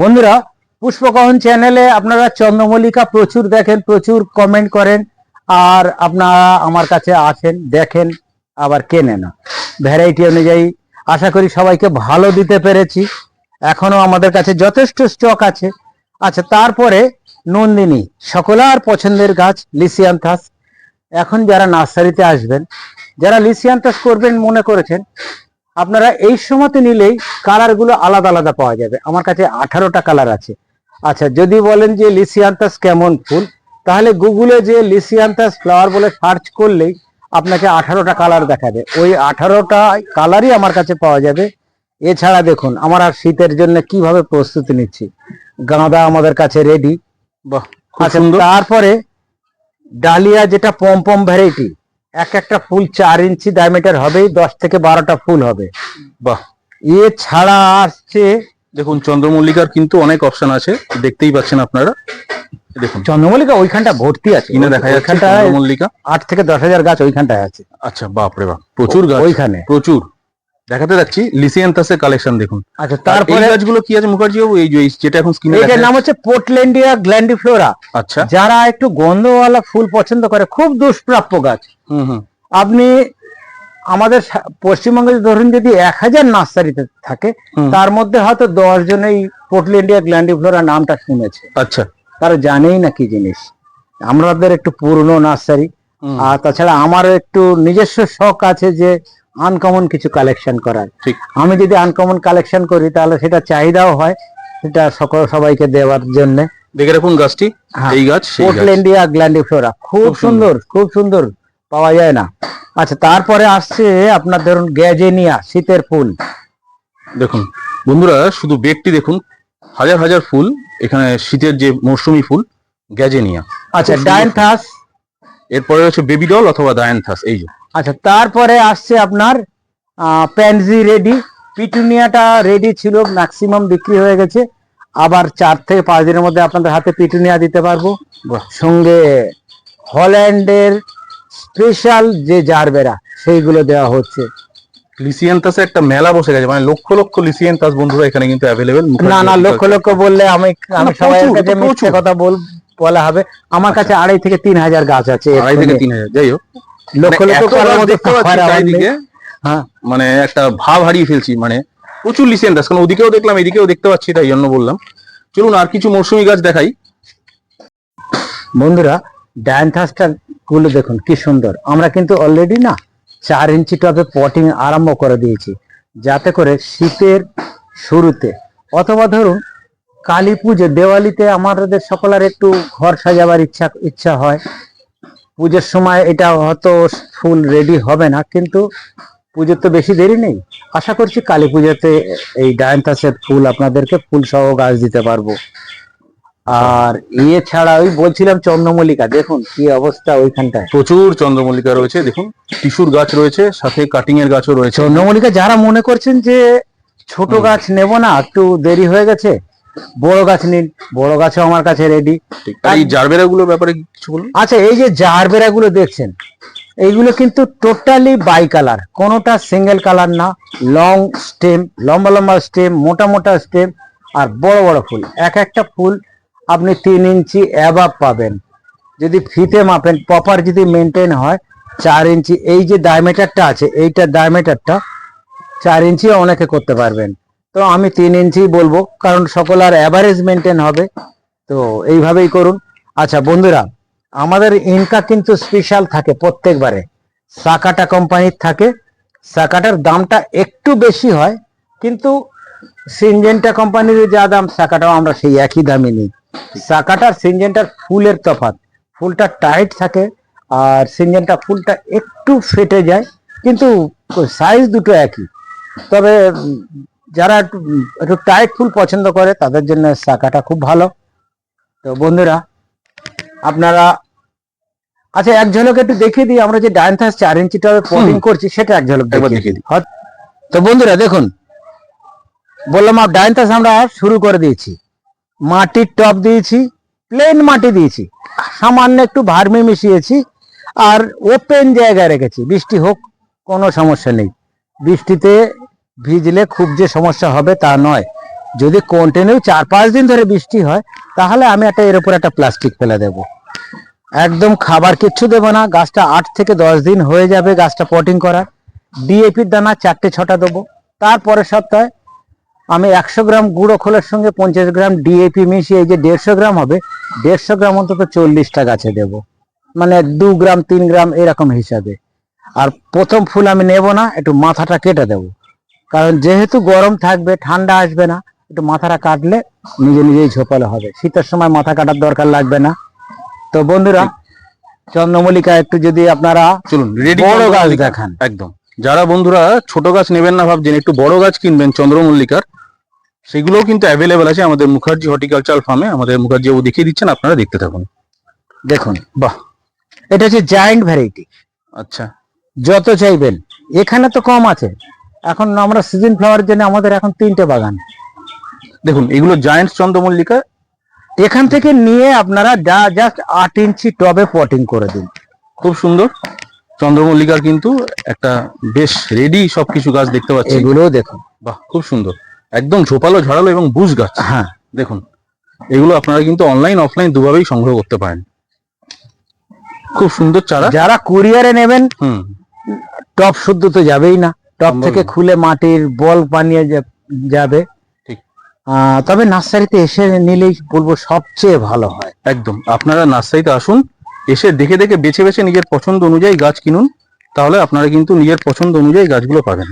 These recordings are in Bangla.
বন্ধুরা পুষ্পকহন চ্যানেলে আপনারা চন্দ্রমল্লিকা প্রচুর দেখেন, প্রচুর কমেন্ট করেন, আর আপনারা আমার কাছে আসেন, দেখেন, আবার কেনেন। না ভ্যারাইটি অনুযায়ী আশা করি সবাইকে ভালো দিতে পেরেছি। এখনও আমাদের কাছে যথেষ্ট স্টক আছে। আচ্ছা তারপরে নন্দিনী, সকলার পছন্দের গাছ লিসিয়ান্থাস এখন যারা নার্সারিতে আসবেন, যারা লিসিয়ান্থাস করবেন মনে করেছেন আপনারা এই সময়তে নিলেই কালারগুলো আলাদা আলাদা পাওয়া যাবে। আমার কাছে আঠারোটা কালার আছে। আচ্ছা যদি বলেন যে লিসিয়ান্তাস কেমন ফুল তাহলে গুগলে যে লিসিয়ান্তাস ফ্লাওয়ার বলে সার্চ করলেই আপনাকে আঠারোটা কালার দেখাবে। ওই আঠারোটা কালারই আমার কাছে পাওয়া যাবে। এছাড়া দেখুন আমার আর শীতের জন্য কীভাবে প্রস্তুতি নিচ্ছি। গাঁদা আমাদের কাছে রেডি বাহ আচ্ছা তারপরে ডালিয়া যেটা পম পম ভ্যারাইটি এক একটা ফুল চার ইঞ্চি ডায়ামিটার হবে দশ থেকে বারোটা ফুল হবে। বাহ। ছাড়া আসছে দেখুন চন্দ্রমল্লিকার কিন্তু অনেক অপশন আছে দেখতেই পাচ্ছেন আপনারা। দেখুন। চন্দ্রমল্লিকা ওইখানটা ভর্তি আছে। কিনে দেখা যাচ্ছে চন্দ্রমল্লিকা। আট থেকে দশ হাজার গাছ ওইখানটায় আছে। আচ্ছা বাপরে বাপ প্রচুর গাছ। ওইখানে। প্রচুর। দেখাতে যাচ্ছি লিসিয়ান্তাসের কালেকশন দেখুন। আচ্ছা তারপরে গাছগুলো কি আছে মুখার্জি বাবু? এই যে যেটা এখন স্ক্রিনে এটার নাম হচ্ছে পোর্টল্যান্ডিয়া গ্ল্যান্ডিফ্লোরা আচ্ছা। যারা একটু গন্ধওয়ালা ফুল পছন্দ করে খুব দুষ্প্রাপ্য গাছ। হুম হুম। আপনি আমাদের পশ্চিমবঙ্গে ধরুন যদি এক হাজার নার্সারিতে থাকে তার মধ্যে হয়তো দশ জন এই পোর্টল্যান্ডিয়া গ্ল্যান্ডিফ্লোরা নামটা শুনেছে। আচ্ছা। তারা জানেই না কি জিনিস। আমাদের একটু পুরনো নার্সারি। আর তাছাড়া আমারও একটু নিজস্ব শখ আছে যে আনকমন কিছু কালেকশন করার। আমি যদি আনকমন কালেকশন করি তাহলে সেটা চাহিদাও হয় সেটা সকল সবাইকে দেওয়ার জন্য। দেখে রাখুন গাছটি হ্যাঁ। এই গাছ পোর্টল্যান্ডিয়া গ্ল্যান্ডিফ্লোরা খুব সুন্দর। খুব সুন্দর পাওয়া যায় না। আচ্ছা তারপরে আসছে আপনার ধরুন গ্যাজেনিয়া শীতের ফুল। দেখুন বন্ধুরা শুধু বেগটি দেখুন হাজার হাজার ফুল এখানে শীতের যে মৌসুমী ফুল গ্যাজেনিয়া। আচ্ছা ডায়নথাস। এরপরে হচ্ছে বেবি ডল অথবা দায়ানথাস এই যে। আচ্ছা তারপরে আসছে আপনার প্যানজি রেডি পিটুনিয়াটা রেডি ছিল ম্যাক্সিমাম বিক্রি হয়ে গেছে। আবার চার থেকে পাঁচ দিনের মধ্যে আপনাদের হাতে পিটুনিয়া দিতে পারব। সঙ্গে হল্যান্ডের স্পেশাল যে জারবেরা সেইগুলো দেওয়া হচ্ছে। লিসিয়ান্তাসে একটা মেলা বসে গেছে মানে লক্ষ লক্ষ লিসিয়ান্তাস বন্ধুরা এখানে কিন্তু অ্যাভেলেবেল না না লক্ষ লক্ষ বললে আমি আমি সবাই কাছে মিথ্যে কথা বল বলা হবে। আমার কাছে আড়াই থেকে তিন হাজার গাছ আছে আড়াই থেকে তিন হাজার যাই হোক। লক্ষ মানে লক্ষ গাছ হ্যাঁ মানে একটা ভাব হারিয়ে ফেলছি মানে প্রচুর লিসিয়ান্তাস কারণ ওদিকেও দেখলাম এদিকেও দেখতে পাচ্ছি তাই জন্য বললাম। চলুন আর কিছু মৌসুমী গাছ দেখাই। বন্ধুরা ডায়ান্থাসটা গুলো দেখুন কি সুন্দর। আমরা কিন্তু অলরেডি না চার ইঞ্চি টবে পটিং আরম্ভ করে দিয়েছি যাতে করে শীতের শুরুতে। অথবা ধরুন কালী পুজো দেওয়ালিতে আমাদের সকলের একটু ঘর সাজাবার ইচ্ছা ইচ্ছা হয়। পুজোর সময় এটা হয়তো ফুল রেডি হবে না কিন্তু পুজোর তো বেশি দেরি নেই। আশা করছি কালী পুজোতে এই ডায়ান্থাসের ফুল আপনাদেরকে ফুল সহ গাছ দিতে পারব। আর ইয়ে ছাড়া ওই বলছিলাম চন্দ্রমল্লিকা দেখুন কি অবস্থা ওইখানটায়। প্রচুর চন্দ্রমল্লিকা রয়েছে দেখুন টিস্যুর গাছ রয়েছে সাথে কাটিং এর গাছও রয়েছে। চন্দ্রমল্লিকা যারা মনে করছেন যে ছোট গাছ নেব না একটু দেরি হয়ে গেছে বড় গাছ নিন বড় গাছও আমার কাছে রেডি। আর এই জারবেরা গুলোর ব্যাপারে কিছু বলুন? আচ্ছা এই যে জারবেরা গুলো দেখছেন এইগুলো কিন্তু টোটালি বাই কালার কোনোটা সিঙ্গেল কালার না লং স্টেম লম্বা লম্বা স্টেম মোটা মোটা স্টেম আর বড় বড় ফুল। এক একটা ফুল আপনি তিন ইঞ্চি অ্যাবাব পাবেন। যদি ফিতে মাপেন প্রপার যদি মেনটেন হয় চার ইঞ্চি এই যে ডায়ামিটারটা আছে এইটা ডায়ামিটারটা চার ইঞ্চি অনেকে করতে পারবেন। তো আমি তিন ইঞ্চি বলব, কারণ সকল আর অ্যাভারেজ মেনটেন হবে। তো এইভাবেই করুন। আচ্ছা বন্ধুরা, আমাদের ইনকা কিন্তু স্পেশাল থাকে প্রত্যেকবারে। সাকাটা কোম্পানির থাকে। সাকাটার দামটা একটু বেশি হয়, কিন্তু সিনজেন্টা কোম্পানির যা দাম, সাকাটাও আমরা সেই একই দামে নিই। সাকাটার সিনজেন্টার ফুলের তফাৎ। ফুলটা টাইট থাকে, আর সিনজেন্টা ফুলটা একটু ফেটে যায়, কিন্তু সাইজ দুটো একই। তবে যারা একটু একটু টাইট ফুল পছন্দ করে তাদের জন্য সাকাটা খুব ভালো। তো বন্ধুরা আপনারা আচ্ছা এক ঝলক একটু দেখিয়ে দিই আমরা যে ডায়ান্থাস চার ইঞ্চি টবে পটিং করছি সেটা এক ঝলক দেখিয়ে দিই। তো বন্ধুরা দেখুন বললাম আর ডায়ান্থাস আমরা শুরু করে দিয়েছি। মাটির টব দিয়েছি প্লেন মাটি দিয়েছি। সামান্য একটু ভার্মি মিশিয়েছি আর ওপেন জায়গায় রেখেছি। বৃষ্টি হোক কোনো সমস্যা নেই। বৃষ্টিতে ভিজলে খুব যে সমস্যা হবে তা নয়। যদি কন্টিনিউ চার পাঁচ দিন ধরে বৃষ্টি হয়, তাহলে আমি একটা এর উপর একটা প্লাস্টিক ফেলে দেব। একদম খাবার কিচ্ছু দেবো না, গাছটা আট থেকে দশ দিন হয়ে যাবে গাছটা পটিং করার। ডিএপির দানা চারটে ছটা দেবো। তারপরের সপ্তাহে আমি একশো গ্রাম গুঁড়ো খোলের সঙ্গে পঞ্চাশ গ্রাম ডিএপি মিশিয়ে, এই যে দেড়শো গ্রাম হবে, দেড়শো গ্রাম অন্তত চল্লিশটা গাছে দেব। মানে দু গ্রাম, তিন গ্রাম এরকম হিসাবে। আর প্রথম ফুল আমি নেব না, একটু মাথাটা কেটে দেব। কারণ যেহেতু গরম থাকবে ঠান্ডা আসবে না একটু মাথাটা কাটলে নিজে নিজেই ঝোপালো হবে। শীতের সময় মাথা কাটার দরকার লাগবে না। তো বন্ধুরা চন্দ্রমল্লিকা একটু যদি আপনারা চলুন বড় গাছ দেখান। একদম। যারা বন্ধুরা ছোট গাছ নেবেন না ভাবছেন একটু বড় গাছ কিনবেন চন্দ্রমল্লিকার সেগুলোও কিন্তু অ্যাভেলেবেল আছে আমাদের মুখার্জি হর্টিকালচার ফার্মে। আমাদের মুখার্জি বাবু দেখিয়ে দিচ্ছেন আপনারা দেখতে থাকুন। দেখুন বাহ! এটা হচ্ছে জায়েন্ট ভ্যারাইটি আচ্ছা। যত চাইবেন এখানে তো কম আছে। এখন আমরা সিজন ফ্লাওয়ারের জন্য আমাদের এখন তিনটে বাগান। দেখুন এগুলো জায়েন্ট চন্দ্রমল্লিকা। এখান থেকে নিয়ে আপনারা যা জাস্ট আট ইঞ্চি টবে পটিং করে দিন। খুব সুন্দর। চন্দ্রমল্লিকার কিন্তু একটা বেশ রেডি সবকিছু গাছ দেখতে পাচ্ছি। এগুলোও দেখুন। বাহ খুব সুন্দর। একদম ঝোপালো ঝাড়ালো এবং বুশ গাছ। হ্যাঁ। দেখুন এগুলো আপনারা কিন্তু অনলাইন অফলাইন দুভাবেই সংগ্রহ করতে পারেন। খুব সুন্দর চারা। যারা কুরিয়ারে নেবেন হুম। টপ শুদ্ধ তো যাবেই না। টপ থেকে খুলে মাটির বল বানিয়ে যাবে। তবে নার্সারিতে এসে নিলেই বলব সবচেয়ে ভালো হয়। একদম। আপনারা নার্সারিতে আসুন এসে দেখে দেখে বেছে বেছে নিজের পছন্দ অনুযায়ী গাছ কিনুন তাহলে আপনারা কিন্তু নিজের পছন্দ অনুযায়ী গাছগুলো পাবেন।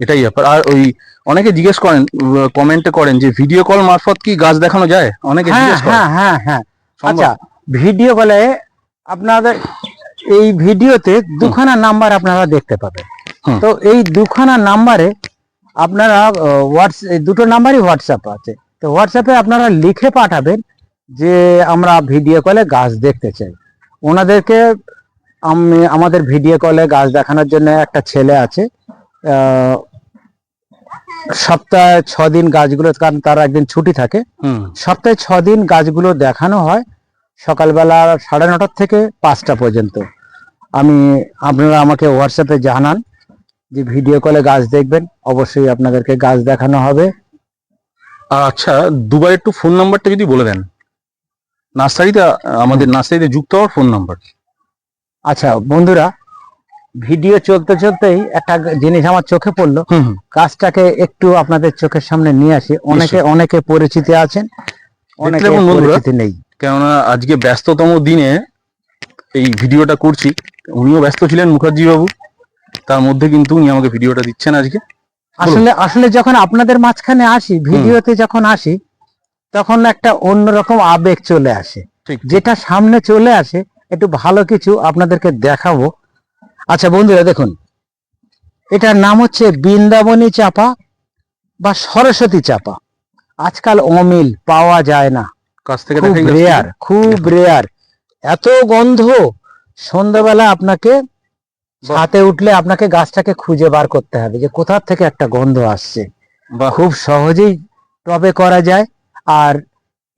এটাই ব্যাপার। আর ওই অনেকে জিজ্ঞেস করেন কমেন্টে করেন যে ভিডিও কল মারফত কি গাছ দেখানো যায়? অনেকে হ্যাঁ জিজ্ঞেস করেন। হ্যাঁ হ্যাঁ হ্যাঁ। আচ্ছা ভিডিও কলে আপনাদের এই ভিডিওতে দুখানা নাম্বার আপনারা দেখতে পাবেন। তো এই দুখানা নাম্বারে আপনারা হোয়াটস দুটো নাম্বারই হোয়াটসঅ্যাপ আছে। তো হোয়াটসঅ্যাপে আপনারা লিখে পাঠাবেন যে আমরা ভিডিও কলে গাছ দেখতে চাই। ওনাদেরকে আমি আমাদের ভিডিও কলে গাছ দেখানোর জন্য একটা ছেলে আছে আহ, সপ্তাহে ছ দিন গাছগুলো কারণ তার একদিন ছুটি থাকে। সপ্তাহে ছ দিন গাছগুলো দেখানো হয় সকালবেলা সাড়ে নটার থেকে পাঁচটা পর্যন্ত। আমি আপনারা আমাকে হোয়াটসঅ্যাপে জানান। যে ভিডিও কলে গাছ দেখবেন অবশ্যই আপনাদেরকে গাছ দেখানো হবে। আচ্ছা দুবার একটু ফোন নাম্বারটা যদি বলে দেন। নার্সারিতে আহ, আমাদের নার্সারিতে যুক্ত হওয়ার ফোন নাম্বার আচ্ছা বন্ধুরা ভিডিও চলতে চলতেই একটা জিনিস আমার চোখে পড়ল। গাছটাকে একটু আপনাদের চোখের সামনে নিয়ে আসি। অনেকে অনেকে পরিচিতি আছেন অনেকে। পরিচিতি নেই। কেননা আজকে ব্যস্ততম দিনে এই ভিডিওটা করছি। উনিও ব্যস্ত ছিলেন মুখার্জি বাবু তার মধ্যে কিন্তু উনি আমাকে ভিডিওটা দিচ্ছেন আজকে। আসলে আসলে যখন আপনাদের মাঝখানে আসি ভিডিওতে যখন আসি তখন একটা অন্যরকম আবেগ চলে আসে। যেটা সামনে চলে আসে একটু ভালো কিছু আপনাদেরকে দেখাবো। আচ্ছা বন্ধুরা দেখুন। এটার নাম হচ্ছে বৃন্দাবনী চাপা বা সরস্বতী চাপা। আজকাল অমিল পাওয়া যায় না। খুব রেয়ার খুব রেয়ার এত গন্ধ সন্ধ্যাবেলা আপনাকে। ছাতে উঠলে আপনাকে গাছটাকে খুঁজে বার করতে হবে যে কোথা থেকে একটা গন্ধ আসছে। বাহ। খুব সহজেই টবে করা যায়। আর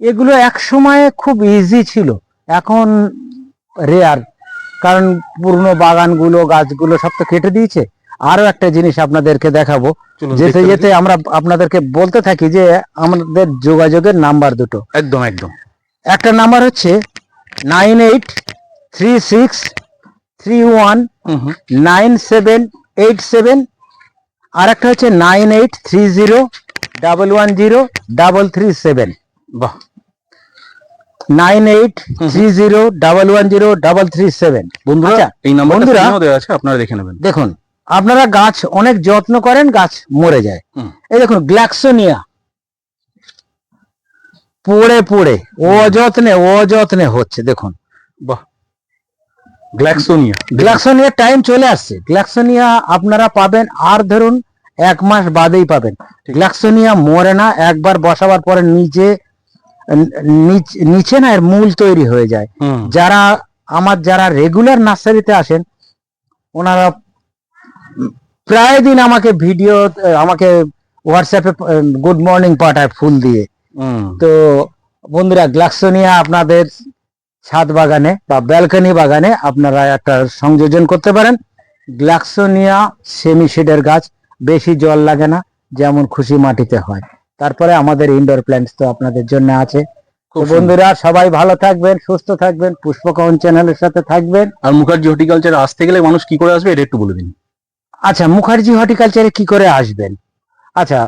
এগুলো এক সময়ে খুব ইজি ছিল। এখন রেয়ার কারণ পুরনো বাগানগুলো গাছগুলো সব তো কেটে দিয়েছে। আরও একটা জিনিস আপনাদেরকে দেখাবো। যেতে যেতে আমরা আপনাদেরকে বলতে থাকি যে আমাদের যোগাযোগের নাম্বার দুটো। একদম একদম। একটা নাম্বার হচ্ছে nine eight three six three one nine seven eight seven আর একটা হচ্ছে nine eight three zero double one zero double three seven বাহ। Nine eight three zero double one zero double three seven বন্ধুরা আচ্ছা, এই বন্ধুরা- আছে আপনারা দেখে নেবেন। দেখুন আপনারা গাছ অনেক যত্ন করেন গাছ মরে যায়। এই দেখুন গ্ল্যাক্সোনিয়া পড়ে পড়ে। অযত্নে অযত্নে হচ্ছে দেখুন। বাহ। গ্ল্যাক্সোনিয়া গ্ল্যাক্সোনিয়ার টাইম চলে আসছে। গ্ল্যাক্সোনিয়া আপনারা পাবেন আর ধরুন এক মাস বাদেই পাবেন। গ্ল্যাক্সোনিয়া মরে না একবার বসাবার পরে নিচে নিচ- নিচে না এর মূল তৈরি হয়ে যায়। যারা আমার যারা রেগুলার নার্সারিতে আসেন ওনারা প্রায় দিন আমাকে ভিডিও আমাকে হোয়াটসঅ্যাপে গুড মর্নিং পাঠায় ফুল দিয়ে। তো বন্ধুরা গ্লাক্সোনিয়া আপনাদের ছাদ বাগানে বা ব্যালকনি বাগানে আপনারা একটা সংযোজন করতে পারেন। গ্লাক্সোনিয়া সেমি শেডের গাছ বেশি জল লাগে না যেমন খুশি মাটিতে হয়। তারপরে আমাদের ইনডোর প্ল্যান্টস তো আপনাদের জন্য আছে। তো বন্ধুরা সবাই ভালো থাকবেন সুস্থ থাকবেন পুষ্পকহন চ্যানেলের সাথে থাকবেন। আর মুখার্জি হর্টিকালচার আসতে গেলে মানুষ কি করে আসবে এটা একটু বলে দিন। আচ্ছা মুখার্জি হর্টিকালচারে কি করে আসবেন? আচ্ছা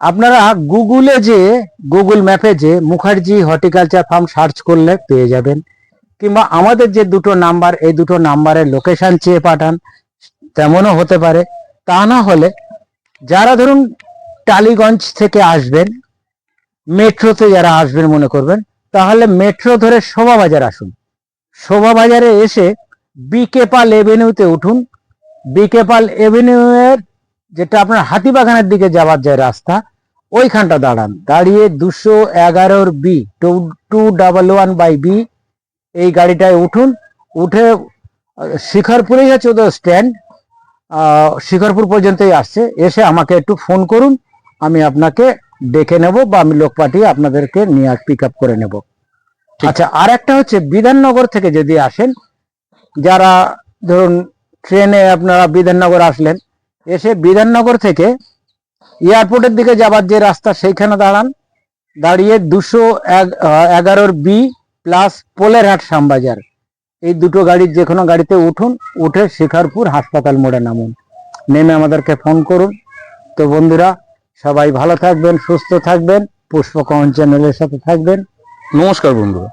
আপনারা গুগলে যে, গুগল ম্যাপে যে মুখার্জি হর্টিকালচার ফার্ম সার্চ করলে পেয়ে যাবেন। কিংবা আমাদের যে দুটো নাম্বার, এই দুটো নাম্বারের লোকেশন চেয়ে পাঠান, তেমনও হতে পারে। তা না হলে যারা ধরুন টালিগঞ্জ থেকে আসবেন, মেট্রোতে যারা আসবেন মনে করবেন, তাহলে মেট্রো ধরে শোভাবাজার আসুন। শোভাবাজারে এসে বিকে পাল এভিনিউতে উঠুন। বিকে পাল এভিনিউ এর যেটা আপনার হাতিবাগানের দিকে যাওয়ার যায় রাস্তা ওইখানটা দাঁড়ান। দাঁড়িয়ে দুশো এগারোর B two two double one by B এই গাড়িটায় উঠুন। উঠে শিখরপুরেই আছে ওদের স্ট্যান্ড শিখরপুর পর্যন্তই আসছে। এসে আমাকে একটু ফোন করুন আমি আপনাকে ডেকে নেব বা আমি লোক পাঠিয়ে আপনাদেরকে নিয়ে পিক আপ করে নেব। আচ্ছা আর একটা হচ্ছে বিধাননগর থেকে যদি আসেন যারা ধরুন ট্রেনে আপনারা বিধাননগর আসলেন এসে বিধাননগর থেকে এয়ারপোর্টের দিকে যাবার যে রাস্তা, সেইখানে দাঁড়ান। দাঁড়িয়ে দুশো এগারোর বি প্লাস পোলেরহাট শ্যামবাজার। এই দুটো গাড়ির যে কোনো গাড়িতে উঠুন, উঠে শিখারপুর হাসপাতাল মোড়ে নামুন। নেমে আমাদেরকে ফোন করুন। তো বন্ধুরা, সবাই ভালো থাকবেন, সুস্থ থাকবেন পুষ্পকহন চ্যানেলের সাথে থাকবেন। নমস্কার বন্ধুরা।